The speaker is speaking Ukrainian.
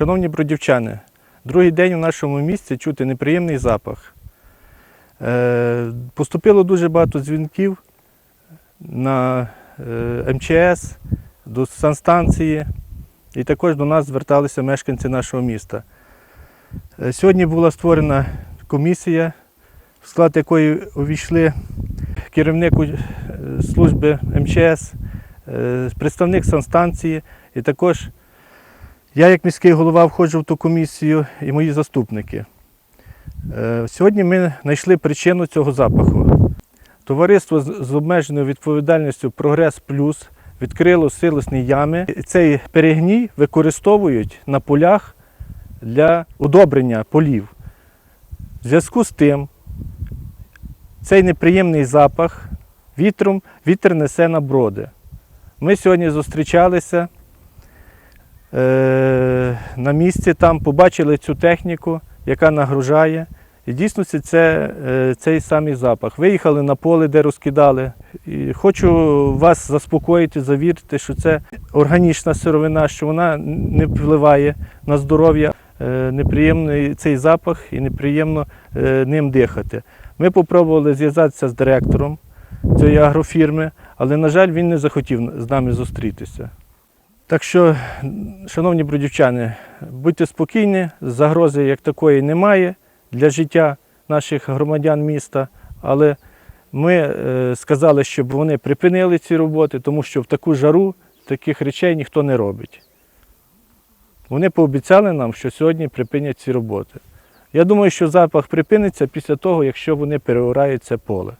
Шановні бродівчани, другий день у нашому місті чути неприємний запах. Е, Поступило дуже багато дзвінків на е, МЧС, до санстанції, і також до нас зверталися мешканці нашого міста. Е, Сьогодні була створена комісія, в склад якої увійшли керівник служби МЧС, представник санстанції і також я, як міський голова, входжу в ту комісію і мої заступники. Е, Сьогодні ми знайшли причину цього запаху. Товариство з обмеженою відповідальністю Прогрес Плюс відкрило силосні ями. Цей перегній використовують на полях для удобрення полів. В зв'язку з тим, цей неприємний запах вітром вітер несе на броди. Ми сьогодні зустрічалися на місці, там побачили цю техніку, яка нагружає. І дійсно це е, цей самий запах. Виїхали на поле, де розкидали. І хочу вас заспокоїти, завірити, що це органічна сировина, що вона не впливає на здоров'я. Е, Неприємний цей запах і неприємно е, ним дихати. Ми спробували зв'язатися з директором цієї агрофірми, але, на жаль, він не захотів з нами зустрітися. Так що, шановні бродівчани, будьте спокійні, загрози як такої немає для життя наших громадян міста, але ми е, сказали, щоб вони припинили ці роботи, тому що в таку жару таких речей ніхто не робить. Вони пообіцяли нам, що сьогодні припинять ці роботи. Я думаю, що запах припиниться після того, якщо вони переорають це поле.